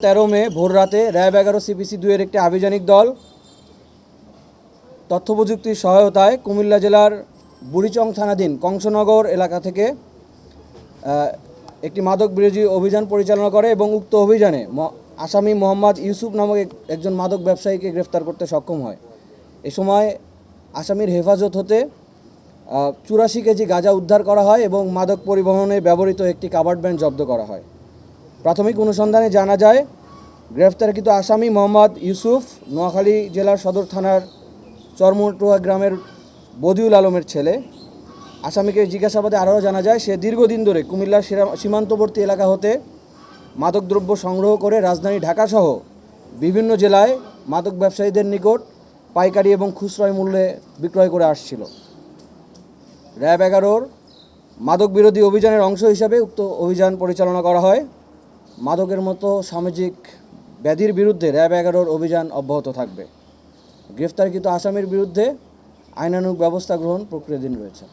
তেরো মে ভোর রাতে র্যাব এগারো সিপিসি দুইয়ের একটি আভিযানিক দল তথ্য প্রযুক্তির সহায়তায় কুমিল্লা জেলার বুড়িচং থানাধীন কংসনগর এলাকা থেকে একটি মাদক বিরোধী অভিযান পরিচালনা করে এবং উক্ত অভিযানে আসামি মোহাম্মদ ইউসুফ নামক একজন মাদক ব্যবসায়ীকে গ্রেফতার করতে সক্ষম হয়। এ সময় আসামির হেফাজত হতে চুরাশি কেজি গাঁজা উদ্ধার করা হয় এবং মাদক পরিবহনে ব্যবহৃত একটি কাভার্ড ব্যান্ড জব্দ করা হয়। প্রাথমিক অনুসন্ধানে জানা যায়, গ্রেফতারকৃত আসামি মোহাম্মদ ইউসুফ নোয়াখালী জেলার সদর থানার চরমটুয়া গ্রামের বদিউল আলমের ছেলে। আসামিকে জিজ্ঞাসাবাদে আরও জানা যায়, সে দীর্ঘদিন ধরে কুমিল্লার সীমান্তবর্তী এলাকা হতে মাদকদ্রব্য সংগ্রহ করে রাজধানী ঢাকাসহ বিভিন্ন জেলায় মাদক ব্যবসায়ীদের নিকট পাইকারি এবং খুচরো মূল্যে বিক্রয় করে আসছিল। র্যাব এগারোর মাদক বিরোধী অভিযানের অংশ হিসাবে উক্ত অভিযান পরিচালনা করা হয়। মাদকের মতো সামাজিক ব্যাধির বিরুদ্ধে র্যাব এগারোর অভিযান অব্যাহত থাকবে। গ্রেফতারকৃত আসামির বিরুদ্ধে আইনানুগ ব্যবস্থা গ্রহণ প্রক্রিয়াধীন রয়েছে।